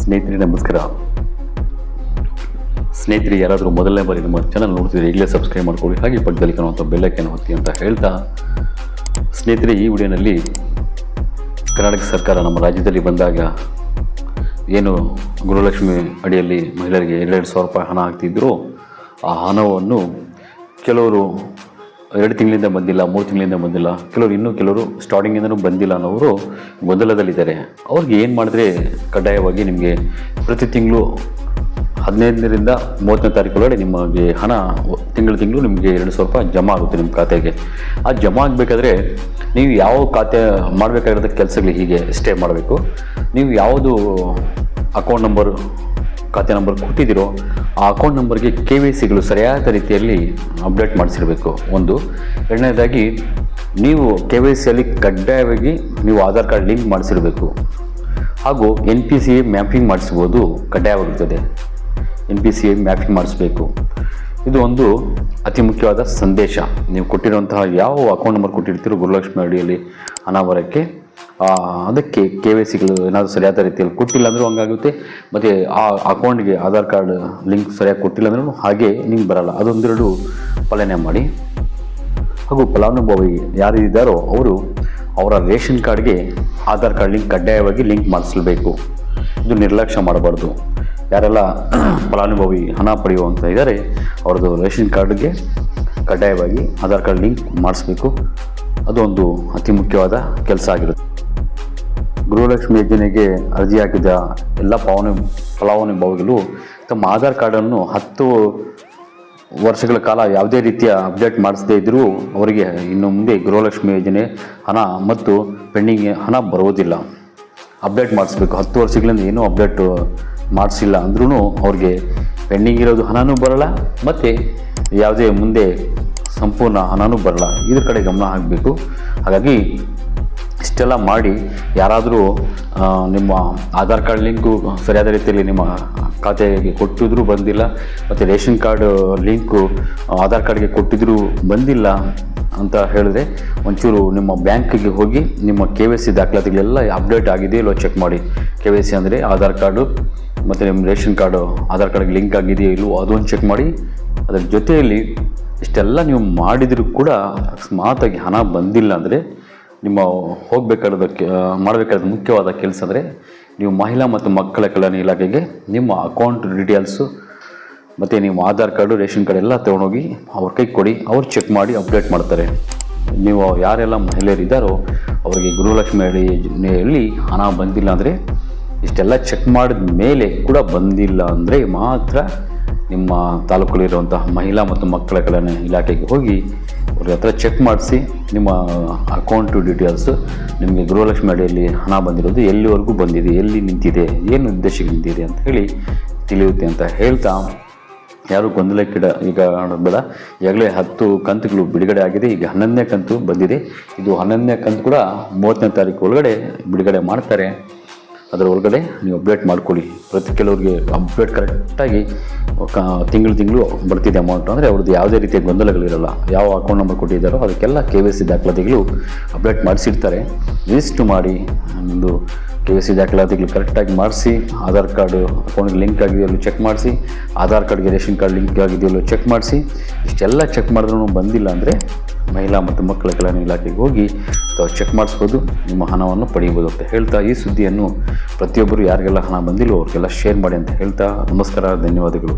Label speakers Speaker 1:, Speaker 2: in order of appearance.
Speaker 1: ಸ್ನೇಹಿತರೆ ನಮಸ್ಕಾರ ಸ್ನೇಹಿತರೆ ಯಾರಾದರೂ ಮೊದಲನೇ ಬಾರಿ ನಮ್ಮ ಚಾನಲ್ ನೋಡ್ತಿದ್ರೆ ಈಗಲೇ ಸಬ್ಸ್ಕ್ರೈಬ್ ಮಾಡ್ಕೊಳ್ಳಿ. ಹಾಗೆ ಪಕ್ಕದಲ್ಲಿ ಕಾಣುವಂಥ ಬೆಲ್ಲಕ್ಕೆ ಹೊತ್ತಿ ಅಂತ ಹೇಳ್ತಾ ಸ್ನೇಹಿತರೆ, ಈ ವಿಡಿಯೋನಲ್ಲಿ ಕರ್ನಾಟಕ ಸರ್ಕಾರ ನಮ್ಮ ರಾಜ್ಯದಲ್ಲಿ ಬಂದಾಗ ಏನು ಗೃಹಲಕ್ಷ್ಮಿ ಅಡಿಯಲ್ಲಿ ಮಹಿಳೆಯರಿಗೆ ಎರಡೆರಡು ಸಾವಿರ ರೂಪಾಯಿ ಹಣ ಹಾಕ್ತಿದ್ರು. ಆ ಹಣವನ್ನು ಕೆಲವರು ಎರಡು ತಿಂಗಳಿಂದ ಬಂದಿಲ್ಲ, ಮೂರು ತಿಂಗಳಿಂದ ಬಂದಿಲ್ಲ, ಕೆಲವರು ಇನ್ನೂ ಕೆಲವರು ಸ್ಟಾರ್ಟಿಂಗಿಂದನೂ ಬಂದಿಲ್ಲ ಅನ್ನೋರು ಗೊಂದಲದಲ್ಲಿದ್ದಾರೆ. ಅವ್ರಿಗೆ ಏನು ಮಾಡಿದ್ರೆ ಕಡ್ಡಾಯವಾಗಿ ನಿಮಗೆ ಪ್ರತಿ ತಿಂಗಳು ಹದಿನೈದರಿಂದ ಮೂವತ್ತನೇ ತಾರೀಕು ಒಳಗಡೆ ನಿಮಗೆ ಹಣ ತಿಂಗಳು ತಿಂಗಳು ನಿಮಗೆ ಎರಡು ಸಾವಿರ ರೂಪಾಯಿ ಜಮಾ ಆಗುತ್ತೆ ನಿಮ್ಮ ಖಾತೆಗೆ. ಆ ಜಮಾ ಆಗಬೇಕಾದ್ರೆ ನೀವು ಯಾವ ಖಾತೆ ಮಾಡಬೇಕಾಗಿರೋದ ಕೆಲಸಗಳು ಹೀಗೆ ಸ್ಟೇ ಮಾಡಬೇಕು. ನೀವು ಯಾವುದು ಅಕೌಂಟ್ ನಂಬರ್, ಖಾತೆ ನಂಬರ್ ಕೊಟ್ಟಿದ್ದೀರೋ ಆ ಅಕೌಂಟ್ ನಂಬರ್ಗೆ ಕೆ ವೈ ಸಿಗಳು ಸರಿಯಾದ ರೀತಿಯಲ್ಲಿ ಅಪ್ಡೇಟ್ ಮಾಡಿಸಿರಬೇಕು. ಒಂದು. ಎರಡನೇದಾಗಿ ನೀವು ಕೆ ವೈ ಸಿಯಲ್ಲಿ ಕಡ್ಡಾಯವಾಗಿ ನೀವು ಆಧಾರ್ ಕಾರ್ಡ್ ಲಿಂಕ್ ಮಾಡಿಸಿರಬೇಕು. ಹಾಗೂ ಎನ್ ಪಿ ಸಿ ಮ್ಯಾಪಿಂಗ್ ಮಾಡಿಸ್ಬೋದು ಕಡ್ಡಾಯವಾಗಿರ್ತದೆ. ಎನ್ ಪಿ ಸಿ ಮ್ಯಾಪಿಂಗ್ ಮಾಡಿಸ್ಬೇಕು. ಇದು ಒಂದು ಅತಿ ಮುಖ್ಯವಾದ ಸಂದೇಶ. ನೀವು ಕೊಟ್ಟಿರುವಂತಹ ಯಾವ ಅಕೌಂಟ್ ನಂಬರ್ ಕೊಟ್ಟಿರ್ತೀರೋ ಗುರುಲಕ್ಷ್ಮಿ ಅಡಿಯಲ್ಲಿ ಹಣ ಬರೋಕ್ಕೆ ಅದಕ್ಕೆ ಕೆ ವೈ ಸಿಗಳು ಏನಾದರೂ ಸರಿಯಾದ ರೀತಿಯಲ್ಲಿ ಕೊಟ್ಟಿಲ್ಲ ಅಂದರೂ ಹಂಗಾಗುತ್ತೆ. ಮತ್ತು ಆ ಅಕೌಂಟ್ಗೆ ಆಧಾರ್ ಕಾರ್ಡ್ ಲಿಂಕ್ ಸರಿಯಾಗಿ ಕೊಟ್ಟಿಲ್ಲ ಅಂದ್ರೂ ಹಾಗೆ ನಿಮ್ಗೆ ಬರಲ್ಲ. ಅದೊಂದೆರಡು ಪಾಲನೆ ಮಾಡಿ. ಹಾಗೂ ಫಲಾನುಭವಿ ಯಾರಿದ್ದಾರೋ ಅವರು ಅವರ ರೇಷನ್ ಕಾರ್ಡ್ಗೆ ಆಧಾರ್ ಕಾರ್ಡ್ ಲಿಂಕ್ ಕಡ್ಡಾಯವಾಗಿ ಲಿಂಕ್ ಮಾಡಿಸಬೇಕು. ಇದು ನಿರ್ಲಕ್ಷ್ಯ ಮಾಡಬಾರ್ದು. ಯಾರೆಲ್ಲ ಫಲಾನುಭವಿ ಹಣ ಪಡೆಯುವಂತ ಇದ್ದಾರೆ ಅವ್ರದ್ದು ರೇಷನ್ ಕಾರ್ಡ್ಗೆ ಕಡ್ಡಾಯವಾಗಿ ಆಧಾರ್ ಕಾರ್ಡ್ ಲಿಂಕ್ ಮಾಡಿಸ್ಬೇಕು. ಅದು ಒಂದು ಅತಿ ಮುಖ್ಯವಾದ ಕೆಲಸ ಆಗಿರುತ್ತೆ. ಗೃಹಲಕ್ಷ್ಮಿ ಯೋಜನೆಗೆ ಅರ್ಜಿ ಹಾಕಿದ ಎಲ್ಲ ಪಾವನೆ ಫಲಾನುಭವಿಗಳು ತಮ್ಮ ಆಧಾರ್ ಕಾರ್ಡನ್ನು ಹತ್ತು ವರ್ಷಗಳ ಕಾಲ ಯಾವುದೇ ರೀತಿಯ ಅಪ್ಡೇಟ್ ಮಾಡಿಸದೇ ಇದ್ದರೂ ಅವರಿಗೆ ಇನ್ನು ಮುಂದೆ ಗೃಹಲಕ್ಷ್ಮಿ ಯೋಜನೆ ಹಣ ಮತ್ತು ಪೆಂಡಿಂಗ್ ಹಣ ಬರುವುದಿಲ್ಲ. ಅಪ್ಡೇಟ್ ಮಾಡಿಸ್ಬೇಕು. ಹತ್ತು ವರ್ಷಗಳಿಂದ ಏನೂ ಅಪ್ಡೇಟ್ ಮಾಡಿಸಿಲ್ಲ ಅಂದ್ರೂ ಅವ್ರಿಗೆ ಪೆಂಡಿಂಗ್ ಇರೋದು ಹಣನೂ ಬರಲ್ಲ, ಮತ್ತು ಯಾವುದೇ ಮುಂದೆ ಸಂಪೂರ್ಣ ಹಣನೂ ಬರಲ್ಲ. ಇದ್ರ ಕಡೆ ಗಮನ ಹಾಕಬೇಕು. ಹಾಗಾಗಿ ಇಷ್ಟೆಲ್ಲ ಮಾಡಿ ಯಾರಾದರೂ ನಿಮ್ಮ ಆಧಾರ್ ಕಾರ್ಡ್ ಲಿಂಕು ಸರಿಯಾದ ರೀತಿಯಲ್ಲಿ ನಿಮ್ಮ ಖಾತೆಗೆ ಕೊಟ್ಟಿದ್ರೂ ಬಂದಿಲ್ಲ, ಮತ್ತು ರೇಷನ್ ಕಾರ್ಡ್ ಲಿಂಕು ಆಧಾರ್ ಕಾರ್ಡ್ಗೆ ಕೊಟ್ಟಿದ್ರೂ ಬಂದಿಲ್ಲ ಅಂತ ಹೇಳಿದ್ರೆ ಒಂಚೂರು ನಿಮ್ಮ ಬ್ಯಾಂಕಿಗೆ ಹೋಗಿ ನಿಮ್ಮ ಕೆ ವೈ ಸಿ ದಾಖಲಾತಿಗಳೆಲ್ಲ ಅಪ್ಡೇಟ್ ಆಗಿದೆಯೋ ಇಲ್ಲೋ ಚೆಕ್ ಮಾಡಿ. ಕೆ ವೈ ಸಿ ಅಂದರೆ ಆಧಾರ್ ಕಾರ್ಡು ಮತ್ತು ನಿಮ್ಮ ರೇಷನ್ ಕಾರ್ಡು, ಆಧಾರ್ ಕಾರ್ಡ್ಗೆ ಲಿಂಕ್ ಆಗಿದೆಯೋ ಇಲ್ಲವೋ ಅದೊಂದು ಚೆಕ್ ಮಾಡಿ. ಅದರ ಜೊತೆಯಲ್ಲಿ ಇಷ್ಟೆಲ್ಲ ನೀವು ಮಾಡಿದರೂ ಕೂಡ ಅಕಸ್ಮಾತಾಗಿ ಹಣ ಬಂದಿಲ್ಲ ಅಂದರೆ ನಿಮ್ಮ ಹೋಗಬೇಕಾದ ಮಾಡಬೇಕಾದ ಮುಖ್ಯವಾದ ಕೆಲಸ ಅಂದರೆ ನೀವು ಮಹಿಳಾ ಮತ್ತು ಮಕ್ಕಳ ಕಲ್ಯಾಣ ಇಲಾಖೆಗೆ ನಿಮ್ಮ ಅಕೌಂಟ್ ಡೀಟೇಲ್ಸು ಮತ್ತು ನೀವು ಆಧಾರ್ ಕಾರ್ಡು, ರೇಷನ್ ಕಾರ್ಡ್ ಎಲ್ಲ ತೊಗೊಂಡೋಗಿ ಅವ್ರ ಕೈ ಕೊಡಿ. ಅವ್ರು ಚೆಕ್ ಮಾಡಿ ಅಪ್ಡೇಟ್ ಮಾಡ್ತಾರೆ. ನೀವು ಯಾರೆಲ್ಲ ಮಹಿಳೆಯರಿದ್ದಾರೋ, ಅವರಿಗೆ ಗೃಹಲಕ್ಷ್ಮಿ ಅಡಿಯಲ್ಲಿ ಹಣ ಬಂದಿಲ್ಲ ಅಂದರೆ ಇಷ್ಟೆಲ್ಲ ಚೆಕ್ ಮಾಡಿದ ಮೇಲೆ ಕೂಡ ಬಂದಿಲ್ಲ ಅಂದರೆ ಮಾತ್ರ ನಿಮ್ಮ ತಾಲೂಕಲ್ಲಿರುವಂತಹ ಮಹಿಳಾ ಮತ್ತು ಮಕ್ಕಳ ಕಲ್ಯಾಣ ಇಲಾಖೆಗೆ ಹೋಗಿ ಅವ್ರ ಹತ್ರ ಚೆಕ್ ಮಾಡಿಸಿ ನಿಮ್ಮ ಅಕೌಂಟು ಡೀಟೇಲ್ಸು ನಿಮಗೆ ಗೃಹಲಕ್ಷ್ಮಿ ಅಡಿಯಲ್ಲಿ ಹಣ ಬಂದಿರೋದು ಎಲ್ಲಿವರೆಗೂ ಬಂದಿದೆ, ಎಲ್ಲಿ ನಿಂತಿದೆ, ಏನು ಉದ್ದೇಶಕ್ಕೆ ನಿಂತಿದೆ ಅಂತ ಹೇಳಿ ತಿಳಿಯುತ್ತೆ ಅಂತ ಹೇಳ್ತಾ ಯಾರು ಗೊಂದಲಕ್ಕಿಡ ಈಗ ಬೇಡ ಈಗಾಗಲೇ ಹತ್ತು ಕಂತುಗಳು ಬಿಡುಗಡೆ ಆಗಿದೆ, ಈಗ ಹನ್ನೊಂದನೇ ಕಂತು ಬಂದಿದೆ. ಇದು ಹನ್ನೊಂದನೇ ಕಂತು ಕೂಡ ಮೂವತ್ತನೇ ತಾರೀಕು ಒಳಗಡೆ ಬಿಡುಗಡೆ ಮಾಡ್ತಾರೆ. ಅದರ ಒಳಗಡೆ ನೀವು ಅಪ್ಡೇಟ್ ಮಾಡ್ಕೊಳ್ಳಿ. ಪ್ರತಿ ಕೆಲವ್ರಿಗೆ ಅಪ್ಡೇಟ್ ಕರೆಕ್ಟಾಗಿ ತಿಂಗಳು ತಿಂಗಳು ಬರ್ತಿದೆ ಅಮೌಂಟ್ ಅಂದರೆ ಅವ್ರದ್ದು ಯಾವುದೇ ರೀತಿಯ ಗೊಂದಲಗಳಿರಲ್ಲ. ಯಾವ ಅಕೌಂಟ್ ನಂಬರ್ ಕೊಟ್ಟಿದ್ದಾರೋ ಅದಕ್ಕೆಲ್ಲ ಕೆ ವೈ ಸಿ ದಾಖಲಾತಿಗಳು ಅಪ್ಡೇಟ್ ಮಾಡಿಸಿರ್ತಾರೆ. ಲಿಸ್ಟ್ ಮಾಡಿ ಒಂದು ಕೆ ವೈ ಸಿ ದಾಖಲಾತಿಗಳು ಕರೆಕ್ಟಾಗಿ ಮಾಡಿಸಿ ಆಧಾರ್ ಕಾರ್ಡು ಅಕೌಂಟ್ಗೆ ಲಿಂಕ್ ಆಗಿದೆಯಲ್ಲೂ ಚೆಕ್ ಮಾಡಿಸಿ ಆಧಾರ್ ಕಾರ್ಡ್ಗೆ ರೇಷನ್ ಕಾರ್ಡ್ ಲಿಂಕ್ ಆಗಿದೆಯಲ್ಲೂ ಚೆಕ್ ಮಾಡಿಸಿ, ಇಷ್ಟೆಲ್ಲ ಚೆಕ್ ಮಾಡಿದ್ರೂ ಬಂದಿಲ್ಲ ಅಂದರೆ ಮಹಿಳಾ ಮತ್ತು ಮಕ್ಕಳ ಕಲ್ಯಾಣ ಇಲಾಖೆಗೆ ಹೋಗಿ ತಾವು ಚೆಕ್ ಮಾಡಿಸ್ಬೋದು, ನಿಮ್ಮ ಹಣವನ್ನು ಪಡೆಯಬಹುದು ಅಂತ ಹೇಳ್ತಾ ಈ ಸುದ್ದಿಯನ್ನು ಪ್ರತಿಯೊಬ್ಬರು ಯಾರಿಗೆಲ್ಲ ಹಣ ಬಂದಿಲ್ಲೋ ಅವ್ರಿಗೆಲ್ಲ ಶೇರ್ ಮಾಡಿ ಅಂತ ಹೇಳ್ತಾ ನಮಸ್ಕಾರ, ಧನ್ಯವಾದಗಳು.